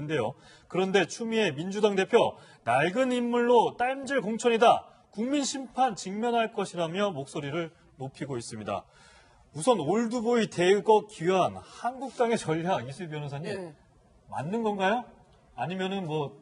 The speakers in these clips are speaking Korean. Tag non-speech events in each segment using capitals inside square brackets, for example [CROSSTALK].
있는데요. 그런데 추미애 민주당 대표 낡은 인물로 땀질 공천이다. 국민 심판 직면할 것이라며 목소리를 높이고 있습니다. 우선 올드보이 대거 귀환 한국당의 전략 이수희 변호사님 네. 맞는 건가요? 아니면은 뭐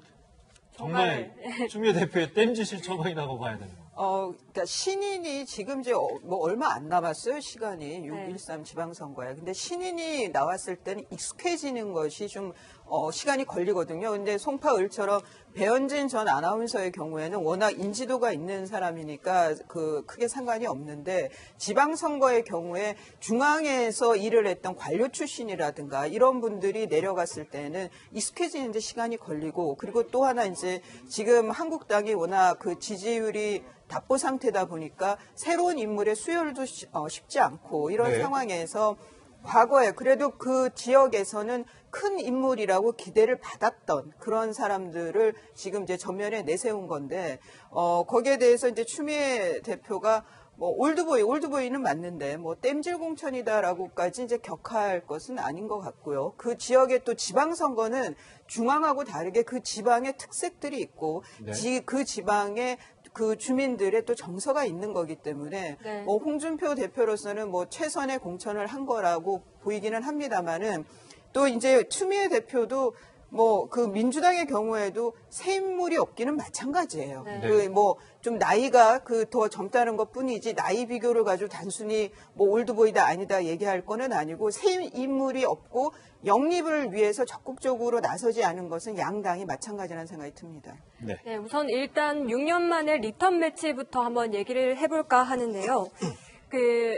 정말 추미애 대표의 땜짓일 처방이라고 봐야 되는 [LAUGHS] 건가요? 어, 그러니까 신인이 지금 이제 어, 뭐 얼마 안 남았어요 시간이 6.13 지방선거에. 근데 신인이 나왔을 때는 익숙해지는 것이 좀 어, 시간이 걸리거든요. 근데 송파을처럼 배현진 전 아나운서의 경우에는 워낙 인지도가 있는 사람이니까 그 크게 상관이 없는데 지방선거의 경우에 중앙에서 일을 했던 관료 출신이라든가 이런 분들이 내려갔을 때는 익숙해지는데 시간이 걸리고 그리고 또 하나 이제 지금 한국당이 워낙 그 지지율이 답보 상태 다 보니까 새로운 인물의 수혈도 쉬- 어, 쉽지 않고 이런 네. 상황에서 과거에 그래도 그 지역에서는 큰 인물이라고 기대를 받았던 그런 사람들을 지금 이제 전면에 내세운 건데 어 거기에 대해서 이제 추미애 대표가 뭐 올드보이 올드보이는 맞는데 뭐 땜질 공천이다라고까지 이제 격하할 것은 아닌 것 같고요. 그 지역의 또 지방 선거는 중앙하고 다르게 그 지방의 특색들이 있고 네. 지, 그 지방의 그 주민들의 또 정서가 있는 거기 때문에 네. 뭐 홍준표 대표로서는 뭐 최선의 공천을 한 거라고 보이기는 합니다만은 또 이제 추미애 대표도 뭐 그 민주당의 경우에도 새 인물이 없기는 마찬가지예요. 네. 그뭐 좀 나이가 그 더 젊다는 것 뿐이지 나이 비교를 가지고 단순히 뭐 올드보이다 아니다 얘기할 거는 아니고 새 인물이 없고 영립을 위해서 적극적으로 나서지 않은 것은 양당이 마찬가지라는 생각이 듭니다. 네. 네, 우선 일단 6년 만에 리턴 매치부터 한번 얘기를 해볼까 하는데요. [CLEARS THROAT] 그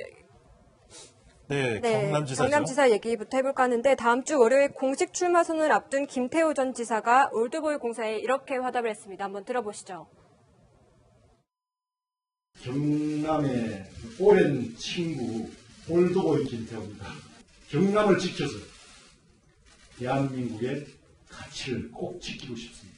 네, 네, 경남지사죠. 경남지사 얘기부터 해볼까 하는데 다음 주 월요일 공식 출마 선언을 앞둔 김태호 전 지사가 올드보이 공사에 이렇게 화답을 했습니다. 한번 들어보시죠. 경남의 오랜 친구 올드보이 김태호입니다. 경남을 지켜서 대한민국의 가치를 꼭 지키고 싶습니다.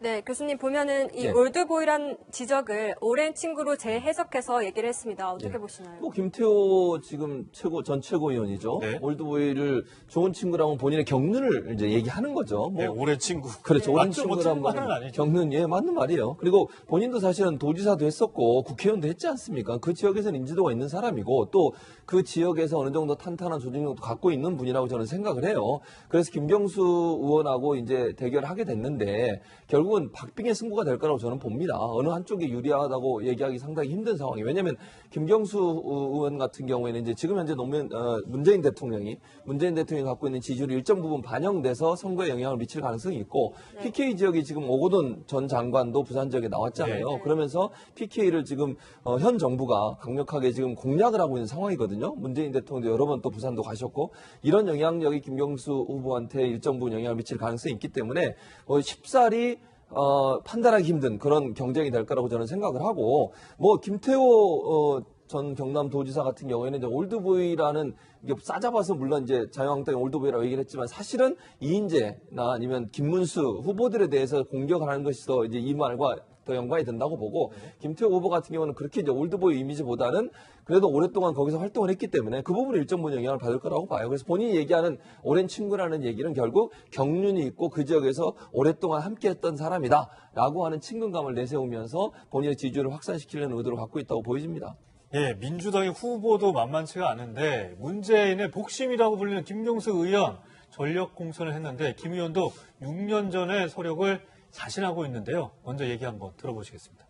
네, 교수님 보면은 이 네. 올드보이란 지적을 오랜 친구로 재해석해서 얘기를 했습니다. 어떻게 네. 보시나요? 뭐 김태호 지금 최고 전 최고위원이죠. 네. 올드보이를 좋은 친구라고 본인의 경륜을 이제 얘기하는 거죠. 뭐 네, 올해 친구. 그렇죠. 오랜 친구란 말은. 경륜 예 맞는 말이에요. 그리고 본인도 사실은 도지사도 했었고 국회의원도 했지 않습니까? 그 지역에서는 인지도가 있는 사람이고 또 그 지역에서 어느 정도 탄탄한 조직력도 갖고 있는 분이라고 저는 생각을 해요. 그래서 김경수 의원하고 이제 대결을 하게 됐는데 결국 은 박빙의 승부가 될 거라고 저는 봅니다. 어느 한쪽이 유리하다고 얘기하기 상당히 힘든 상황이에요. 왜냐하면 김경수 의원 같은 경우에는 이제 지금 현재 노무현 어, 문재인 대통령이 문재인 대통령이 갖고 있는 지지율이 일정 부분 반영돼서 선거에 영향을 미칠 가능성이 있고 PK 지역이 지금 오고돈 전 장관도 부산 지역에 나왔잖아요. 네. 그러면서 PK를 지금 어, 현 정부가 강력하게 지금 공략을 하고 있는 상황이거든요. 문재인 대통령도 여러 번 또 부산도 가셨고 이런 영향력이 김경수 후보한테 일정 부분 영향을 미칠 가능성이 있기 때문에 어, 쉽사리 어, 판단하기 힘든 그런 경쟁이 될 거라고 저는 생각을 하고 뭐 김태호 어, 전 경남도지사 같은 경우에는 이제 올드보이라는 이게 싸잡아서 물론 이제 자유한국당의 올드보이라고 얘기를 했지만 사실은 이인재나 아니면 김문수 후보들에 대해서 공격을 하는 것이 더 이제 이 말과 더 연관이 된다고 보고 김태호 후보 같은 경우는 그렇게 이제 올드보이 이미지보다는 그래도 오랫동안 거기서 활동을 했기 때문에 그 부분에 일정 부분 영향을 받을 거라고 봐요. 그래서 본인이 얘기하는 오랜 친구라는 얘기는 결국 경륜이 있고 그 지역에서 오랫동안 함께했던 사람이다라고 하는 친근감을 내세우면서 본인의 지지율을 확산시키려는 의도를 갖고 있다고 보여집니다. 예, 민주당의 후보도 만만치가 않은데 문재인의 복심이라고 불리는 김경수 의원 전력 공천을 했는데 김 의원도 6년 전에 서력을 자신하고 있는데요. 먼저 얘기 한번 들어보시겠습니다.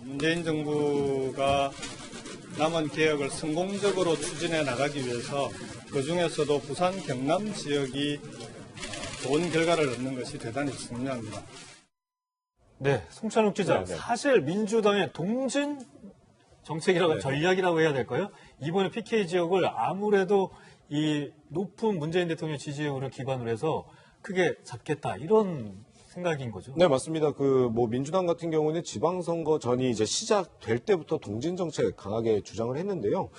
문재인 정부가 남은 개혁을 성공적으로 추진해 나가기 위해서 그 중에서도 부산 경남 지역이 좋은 결과를 얻는 것이 대단히 중요합니다. 네, 송찬욱 기자. 네, 네. 사실 민주당의 동진 정책이라고 네, 네. 전략이라고 해야 될까요? 이번에 PK 지역을 아무래도 이 높은 문재인 대통령 지지율을 기반으로 해서 크게 잡겠다 이런 생각인 거죠. 네, 맞습니다. 그, 뭐, 민주당 같은 경우는 지방선거 전이 이제 시작될 때부터 동진 정책 강하게 주장을 했는데요.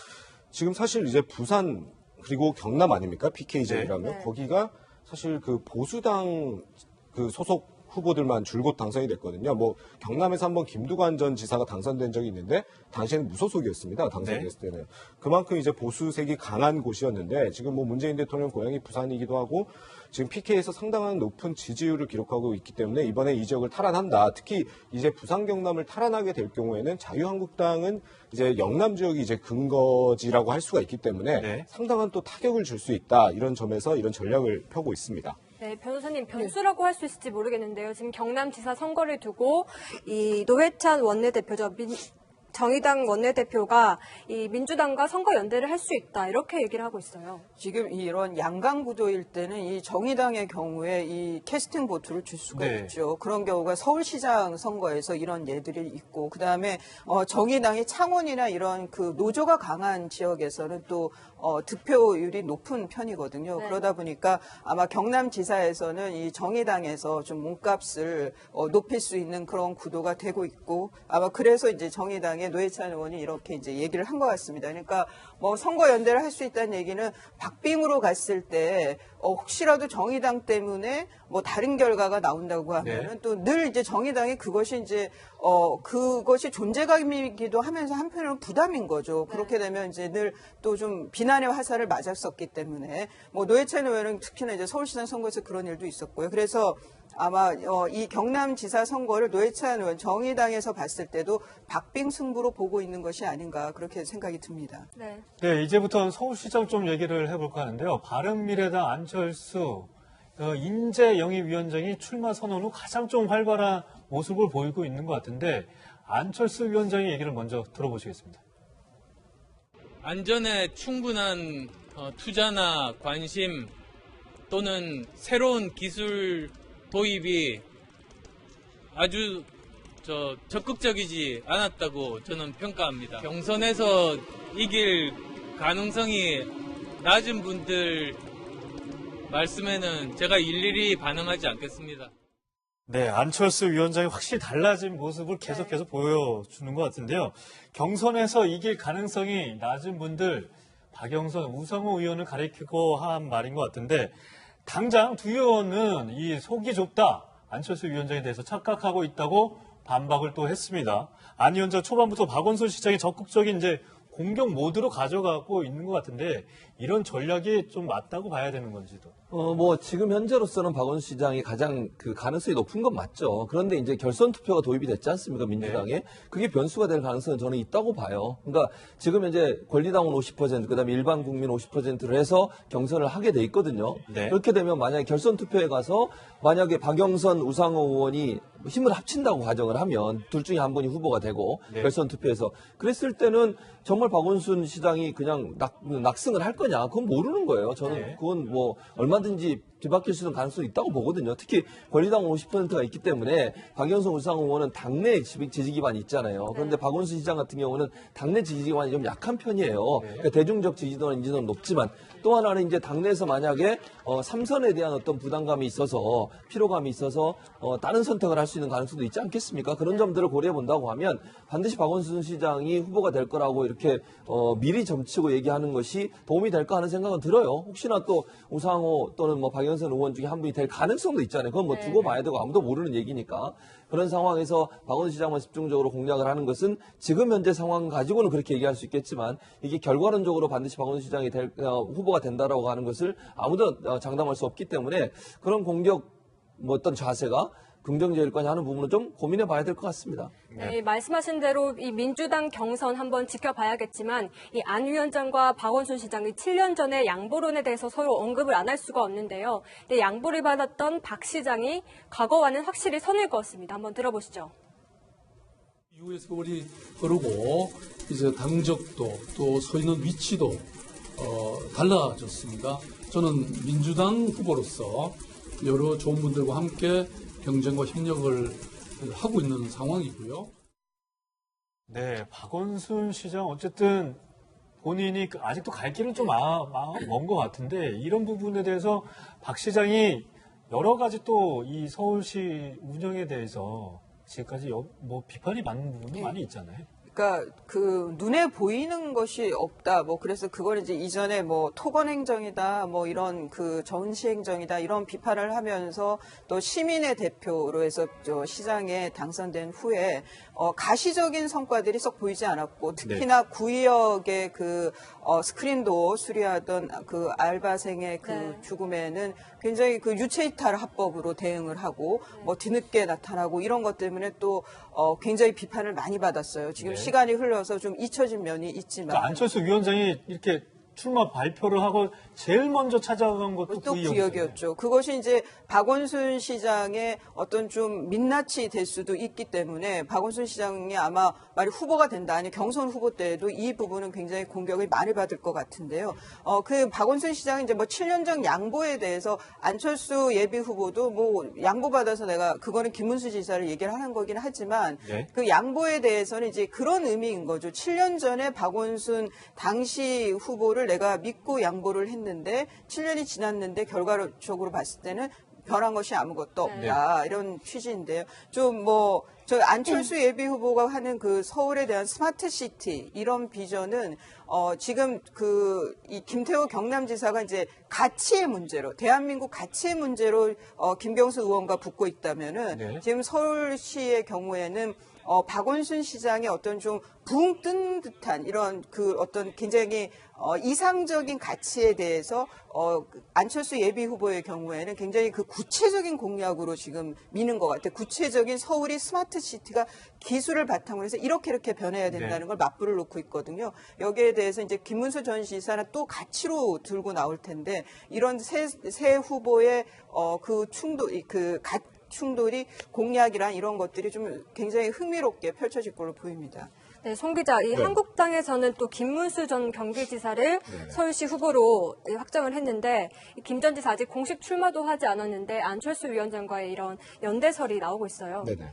지금 사실 이제 부산, 그리고 경남 아닙니까? PK 지역이라면. 네. 거기가 사실 그 보수당 그 소속 후보들만 줄곧 당선이 됐거든요. 뭐 경남에서 한번 김두관 전 지사가 당선된 적이 있는데 당시에는 무소속이었습니다. 당선됐을 때는 그만큼 이제 보수색이 강한 곳이었는데 지금 뭐 문재인 대통령 고향이 부산이기도 하고 지금 PK에서 상당한 높은 지지율을 기록하고 있기 때문에 이번에 이 지역을 탈환한다. 특히 이제 부산 경남을 탈환하게 될 경우에는 자유한국당은 이제 영남 지역이 이제 근거지라고 할 수가 있기 때문에 네. 상당한 또 타격을 줄 수 있다. 이런 점에서 이런 전략을 펴고 있습니다. 네, 변호사님 변수라고 할 수 있을지 모르겠는데요. 지금 경남지사 선거를 두고 이 노회찬 원내대표죠. 민, 정의당 원내대표가 이 민주당과 선거 연대를 할 수 있다 이렇게 얘기를 하고 있어요. 지금 이런 양강 구도일 때는 이 정의당의 경우에 이 캐스팅 보트를 줄 수가 네. 있죠. 그런 경우가 서울시장 선거에서 이런 예들이 있고 그 다음에 어, 정의당이 창원이나 이런 그 노조가 강한 지역에서는 또 어, 득표율이 높은 편이거든요. 네. 그러다 보니까 아마 경남지사에서는 이 정의당에서 좀 몸값을 어, 높일 수 있는 그런 구도가 되고 있고 아마 그래서 이제 정의당 의 노회찬 의원이 이렇게 이제 얘기를 한 것 같습니다. 그러니까 뭐 선거 연대를 할 수 있다는 얘기는 박빙으로 갔을 때 어, 혹시라도 정의당 때문에 뭐 다른 결과가 나온다고 하면은 또늘 이제 정의당이 그것이 이제 어 그것이 존재감이기도 하면서 한편으로는 부담인 거죠. 그렇게 되면 이제 늘 또 좀 비난의 화살을 맞았었기 때문에 뭐 노회찬 의원은 특히나 이제 서울시장 선거에서 그런 일도 있었고요. 그래서 아마 어, 이 경남지사 선거를 노회찬 의원 정의당에서 봤을 때도 박빙 승부로 보고 있는 것이 아닌가 그렇게 생각이 듭니다. 네. 네, 이제부터는 서울시장 좀 얘기를 해볼까 하는데요. 바른미래당 안철수 어, 인재 영입위원장이 출마 선언 후 가장 좀 활발한 모습을 보이고 있는 것 같은데 안철수 위원장의 얘기를 먼저 들어보시겠습니다. 안전에 충분한 어, 투자나 관심 또는 새로운 기술 도입이 아주 저 적극적이지 않았다고 저는 평가합니다. 경선에서 이길 가능성이 낮은 분들 말씀에는 제가 일일이 반응하지 않겠습니다. 네, 안철수 위원장이 확실히 달라진 모습을 계속해서 보여주는 것 같은데요. 경선에서 이길 가능성이 낮은 분들, 박영선, 우상호 의원을 가리키고 한 말인 것 같은데, 당장 두 의원은 이 속이 좁다, 안철수 위원장에 대해서 착각하고 있다고 반박을 또 했습니다. 안 위원장 초반부터 박원순 시장이 적극적인 이제 공격 모드로 가져가고 있는 것 같은데, 이런 전략이 좀 맞다고 봐야 되는 건지도. 어, 뭐, 지금 현재로서는 박원순 시장이 가장 그 가능성이 높은 건 맞죠. 그런데 이제 결선 투표가 도입이 됐지 않습니까, 민주당에? 그게 변수가 될 가능성은 저는 있다고 봐요. 그러니까 지금 현재 권리당원 50%, 그 다음에 일반 국민 50%를 해서 경선을 하게 돼 있거든요. 네. 그렇게 되면 만약에 결선 투표에 가서 만약에 박영선, 우상호 의원이 힘을 합친다고 가정을 하면 둘 중에 한 분이 후보가 되고 네. 결선 투표에서 그랬을 때는 정말 박원순 시장이 그냥 낙, 낙승을 할 거냐 그건 모르는 거예요. 저는 네. 그건 뭐 얼마 든지 뒤바뀔 수 있는 가능성이 있다고 보거든요. 특히 권리당 50%가 있기 때문에 박영선 우상호 의원은 당내 지- 지지 기반이 있잖아요. 그런데 박원순 시장 같은 경우는 당내 지지 기반이 좀 약한 편이에요. 그러니까 대중적 지지도는 인지도는 높지만 또 하나는 이제 당내에서 만약에 어, 삼선에 대한 어떤 부담감이 있어서 피로감이 있어서 어, 다른 선택을 할 수 있는 가능성도 있지 않겠습니까? 그런 점들을 고려해 본다고 하면 반드시 박원순 시장이 후보가 될 거라고 이렇게 어, 미리 점치고 얘기하는 것이 도움이 될까 하는 생각은 들어요. 혹시나 또 우상호 또는 뭐 박영선 의원 중에 한 분이 될 가능성도 있잖아요. 그건 뭐 두고 봐야 되고 아무도 모르는 얘기니까. 그런 상황에서 박원순 시장만 집중적으로 공략을 하는 것은 지금 현재 상황 가지고는 그렇게 얘기할 수 있겠지만 이게 결과론적으로 반드시 박원순 시장이 될, 어, 후보가 된다라고 하는 것을 아무도 어, 장담할 수 없기 때문에 그런 공격 뭐 어떤 자세가 긍정적일 거냐 하는 부분은 좀 고민해 봐야 될 것 같습니다. 네, 말씀하신 대로 이 민주당 경선 한번 지켜봐야겠지만 이 안 위원장과 박원순 시장이 7년 전에 양보론에 대해서 서로 언급을 안 할 수가 없는데요. 근데 양보를 받았던 박 시장이 과거와는 확실히 선을 그었습니다. 한번 들어보시죠. 이후에 세월이 흐르고 이제 당적도 또 서 있는 위치도 어, 달라졌습니다. 저는 민주당 후보로서 여러 좋은 분들과 함께 경쟁과 협력을 하고 있는 상황이고요. 네, 박원순 시장 어쨌든 본인이 그- 아직도 갈 길은 좀 먼 것 같은데 이런 부분에 대해서 박 시장이 여러 가지 또 이 서울시 운영에 대해서 지금까지 여- 뭐 비판이 많은 부분도 많이 있잖아요. 그러니까 그 눈에 보이는 것이 없다. 뭐 그래서 그걸 이제 이전에 뭐 토건 행정이다, 뭐 이런 그 전시 행정이다 이런 비판을 하면서 또 시민의 대표로 해서 저 시장에 당선된 후에 어 가시적인 성과들이 썩 보이지 않았고 특히나 구의역의 그 어, 스크린도 수리하던 그 알바생의 그 네. 죽음에는 굉장히 그 유체이탈 합법으로 대응을 하고 뭐 뒤늦게 나타나고 이런 것 때문에 또 어, 굉장히 비판을 많이 받았어요. 지금 네. 시간이 흘러서 좀 잊혀진 면이 있지만. 그러니까 안철수 위원장이 이렇게 출마 발표를 하고 제일 먼저 찾아간 것도 또 구의역이잖아요. 구역이었죠. 그것이 이제 박원순 시장의 어떤 좀 민낯이 될 수도 있기 때문에 박원순 시장이 아마 만약 후보가 된다 아니 경선 후보 때에도 이 부분은 굉장히 공격을 많이 받을 것 같은데요. 어 그 박원순 시장이 이제 뭐 7년 전 양보에 대해서 안철수 예비 후보도 뭐 양보 받아서 내가 그거는 김문수 지사를 얘기를 하는 거긴 하지만 네. 그 양보에 대해서는 이제 그런 의미인 거죠. 7년 전에 박원순 당시 후보를 내가 믿고 양보를 했는데 7년이 지났는데 결과적으로 봤을 때는 변한 것이 아무것도 없다 이런 취지인데요. 좀 뭐 저 안철수 예비 후보가 하는 그 서울에 대한 스마트 시티 이런 비전은 어 지금 그 이 김태호 경남지사가 이제 가치의 문제로 대한민국 가치의 문제로 어 김경수 의원과 붙고 있다면은 네. 지금 서울시의 경우에는 어, 박원순 시장의 어떤 좀 붕 뜬 듯한 이런 그 어떤 굉장히 어, 이상적인 가치에 대해서 어, 그 안철수 예비 후보의 경우에는 굉장히 그 구체적인 공약으로 지금 미는 것 같아요. 구체적인 서울이 스마트 시티가 기술을 바탕으로 해서 이렇게 이렇게 변해야 된다는 네. 걸 맞불을 놓고 있거든요. 여기에 대해서 이제 김문수 전 지사는 또 가치로 들고 나올 텐데 이런 새, 새 후보의 어, 그 충돌, 이그 가, 충돌이 공약이란 이런 것들이 좀 굉장히 흥미롭게 펼쳐질 걸로 보입니다. 네, 송 기자, 이 네. 한국당에서는 또 김문수 전 경기지사를 서울시 후보로 확정을 했는데 김 전 지사 아직 공식 출마도 하지 않았는데 안철수 위원장과의 이런 연대설이 나오고 있어요. 네네.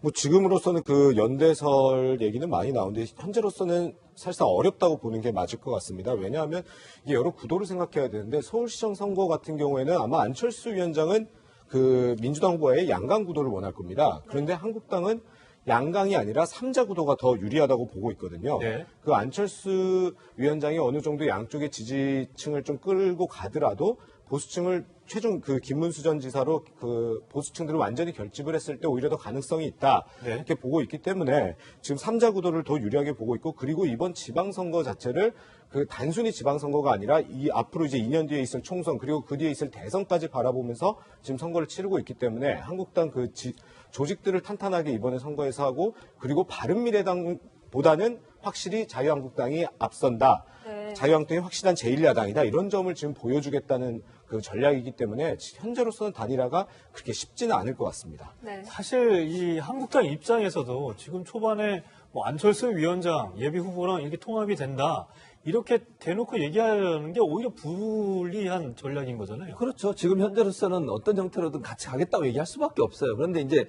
뭐 지금으로서는 그 연대설 얘기는 많이 나오는데 현재로서는 사실상 어렵다고 보는 게 맞을 것 같습니다. 왜냐하면 이게 여러 구도를 생각해야 되는데 서울시장 선거 같은 경우에는 아마 안철수 위원장은 그 민주당 후보의 양강 구도를 원할 겁니다. 그런데 한국당은 양강이 아니라 삼자 구도가 더 유리하다고 보고 있거든요. 네. 그 안철수 위원장이 어느 정도 양쪽의 지지층을 좀 끌고 가더라도 보수층을 최종 그 김문수 전 지사로 그 보수층들을 완전히 결집을 했을 때 오히려 더 가능성이 있다 네. 이렇게 보고 있기 때문에 지금 삼자 구도를 더 유리하게 보고 있고 그리고 이번 지방선거 자체를 그 단순히 지방선거가 아니라 이 앞으로 이제 2년 뒤에 있을 총선 그리고 그 뒤에 있을 대선까지 바라보면서 지금 선거를 치르고 있기 때문에 한국당 그 지- 조직들을 탄탄하게 이번에 선거에서 하고 그리고 바른미래당 보다는 확실히 자유한국당이 앞선다. 네. 자유한국당이 확실한 제1야당이다. 이런 점을 지금 보여주겠다는 그 전략이기 때문에 현재로서는 단일화가 그렇게 쉽지는 않을 것 같습니다. 네. 사실 이 한국당 입장에서도 지금 초반에 뭐 안철수 위원장 예비 후보랑 이렇게 통합이 된다. 이렇게 대놓고 얘기하는 게 오히려 불리한 전략인 거잖아요. 그렇죠. 지금 현재로서는 어떤 형태로든 같이 가겠다고 얘기할 수밖에 없어요. 그런데 이제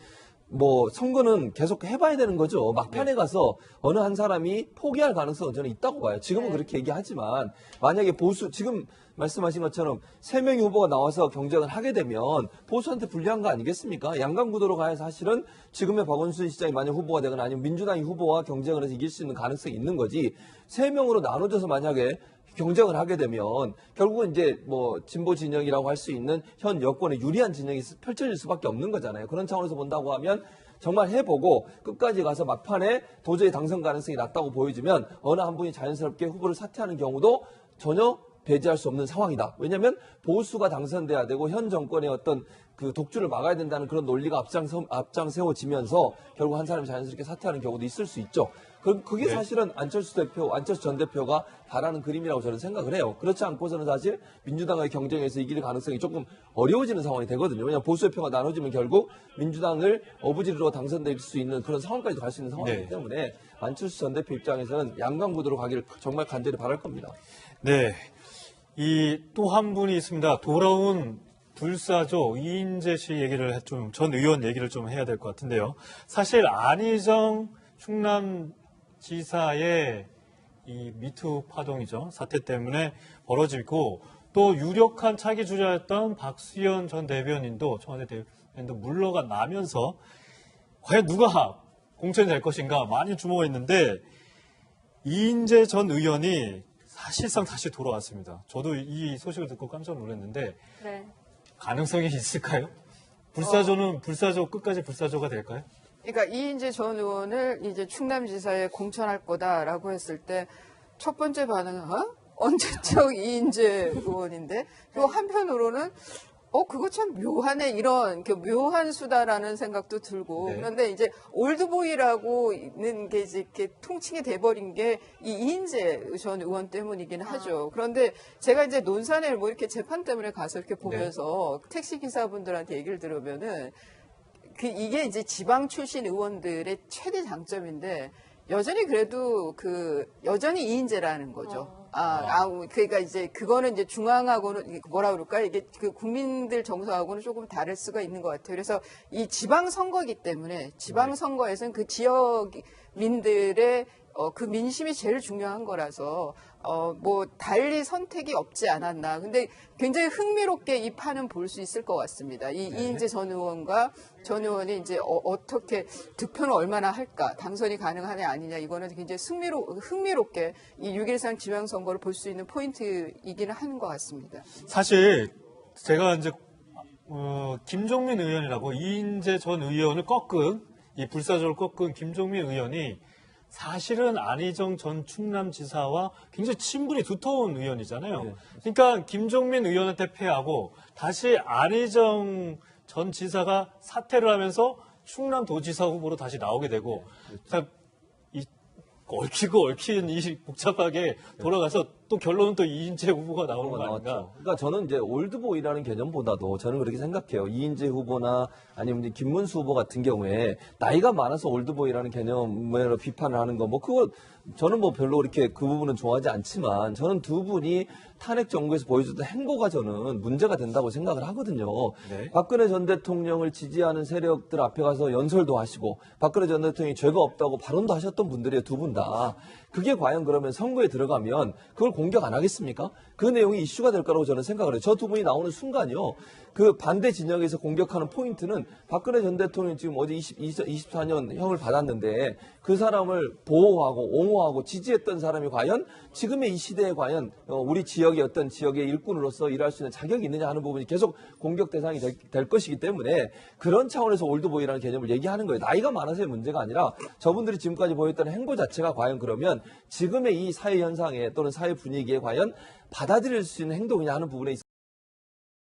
뭐 선거는 계속 해봐야 되는 거죠. 막판에 가서 어느 한 사람이 포기할 가능성은 저는 있다고 봐요. 지금은 그렇게 얘기하지만 만약에 보수 지금 말씀하신 것처럼 세 명의 후보가 나와서 경쟁을 하게 되면 보수한테 불리한 거 아니겠습니까? 양강 구도로 가야 사실은 지금의 박원순 시장이 만약 후보가 되거나 아니면 민주당이 후보와 경쟁을 해서 이길 수 있는 가능성이 있는 거지. 세 명으로 나눠져서 만약에 경쟁을 하게 되면 결국은 이제 뭐 진보 진영이라고 할 수 있는 현 여권에 유리한 진영이 펼쳐질 수밖에 없는 거잖아요. 그런 차원에서 본다고 하면 정말 해보고 끝까지 가서 막판에 도저히 당선 가능성이 낮다고 보여지면 어느 한 분이 자연스럽게 후보를 사퇴하는 경우도 전혀 배제할 수 없는 상황이다. 왜냐하면 보수가 당선돼야 되고 현 정권의 어떤 그 독주를 막아야 된다는 그런 논리가 앞장, 앞장 세워지면서 결국 한 사람이 자연스럽게 사퇴하는 경우도 있을 수 있죠. 그, 그게 네. 사실은 안철수 대표, 안철수 전 대표가 바라는 그림이라고 저는 생각을 해요. 그렇지 않고서는 사실 민주당과의 경쟁에서 이길 가능성이 조금 어려워지는 상황이 되거든요. 왜냐하면 보수의 표가 나눠지면 결국 민주당을 어부지리로 당선될 수 있는 그런 상황까지도 갈수 있는 상황이기 네. 때문에 안철수 전 대표 입장에서는 양강구도로 가기를 정말 간절히 바랄 겁니다. 네. 이 또 한 분이 있습니다. 돌아온 불사조 이인재 씨 얘기를 좀, 전 의원 얘기를 좀 해야 될 것 같은데요. 사실 안희정 충남 지사의 이 미투 파동이죠. 사태 때문에 벌어지고 또 유력한 차기 주자였던 박수현 전 대변인도 청와대 대변인도 물러가 나면서 과연 누가 공천이 될 것인가 많이 주목했는데 이인재 전 의원이 사실상 다시 돌아왔습니다. 저도 이 소식을 듣고 깜짝 놀랐는데 네. 가능성이 있을까요? 불사조는 불사조 끝까지 불사조가 될까요? 그러니까 이인재 전 의원을 이제 충남지사에 공천할 거다라고 했을 때 첫 번째 반응은 어? 언제적 이인재 의원인데 또 한편으로는 어 그거 참 묘하네 이런 그 묘한 수다라는 생각도 들고 네. 그런데 이제 올드보이라고 있는 게 이제 이렇게 통칭이 돼버린 게 이 이인재 전 의원 때문이긴 하죠. 그런데 제가 이제 논산에 뭐 이렇게 재판 때문에 가서 이렇게 보면서 택시 기사분들한테 얘기를 들으면은 그 이게 이제 지방 출신 의원들의 최대 장점인데 여전히 그래도 그 여전히 이인재라는 거죠. 아, 아, 그러니까 이제 그거는 이제 중앙하고는 뭐라 그럴까 이게 그 국민들 정서하고는 조금 다를 수가 있는 것 같아요. 그래서 이 지방 선거기 때문에 지방 선거에서는 그 지역 민들의 어, 그 민심이 제일 중요한 거라서 어, 뭐 달리 선택이 없지 않았나. 근데 굉장히 흥미롭게 이 판은 볼 수 있을 것 같습니다. 이 이인재 전 의원과 전 의원이 이제 어, 떻게 득표는 얼마나 할까, 당선이 가능하냐 아니냐 이거는 굉장히 흥미로 흥미롭게 이 6.13 지방선거를 볼 수 있는 포인트이기는 하는 것 같습니다. 사실 제가 이제 어, 김종민 의원이라고 이인재 전 의원을 꺾은 이 불사조를 꺾은 김종민 의원이 사실은 안희정 전 충남지사와 굉장히 친분이 두터운 의원이잖아요. 네. 그러니까 김종민 의원한테 패하고 다시 안희정 전 지사가 사퇴를 하면서 충남도지사 후보로 다시 나오게 되고 자, 이 얽히고 얽힌 이 복잡하게 돌아가서 또 결론은 또 이인재 후보가 나오는 거 아닌가? 나왔죠. 그러니까 저는 이제 올드보이라는 개념보다도 저는 그렇게 생각해요. 이인재 후보나 아니면 이제 김문수 후보 같은 경우에 나이가 많아서 올드보이라는 개념으로 비판을 하는 거 뭐 그거 저는 뭐 별로 그렇게 그 부분은 좋아하지 않지만 저는 두 분이 탄핵 정부에서 보여줬던 행보가 저는 문제가 된다고 생각을 하거든요. 네. 박근혜 전 대통령을 지지하는 세력들 앞에 가서 연설도 하시고 박근혜 전 대통령이 죄가 없다고 발언도 하셨던 분들이에요 두 분 다. 그게 과연 그러면 선거에 들어가면 그걸 공격 안 하겠습니까? 그 내용이 이슈가 될 거라고 저는 생각을 해요. 저 두 분이 나오는 순간요. 그 반대 진영에서 공격하는 포인트는 박근혜 전 대통령이 지금 어제 20, 24년 형을 받았는데 그 사람을 보호하고 옹호하고 지지했던 사람이 과연 지금의 이 시대에 과연 어, 우리 지역의 어떤 지역의 일꾼으로서 일할 수 있는 자격이 있느냐 하는 부분이 계속 공격 대상이 될, 될 것이기 때문에 그런 차원에서 올드보이라는 개념을 얘기하는 거예요. 나이가 많아서의 문제가 아니라 저분들이 지금까지 보였던 행보 자체가 과연 그러면 지금의 이 사회 현상에 또는 사회 분위기에 과연 받아들일 수 있는 행동이냐 하는 부분에 있어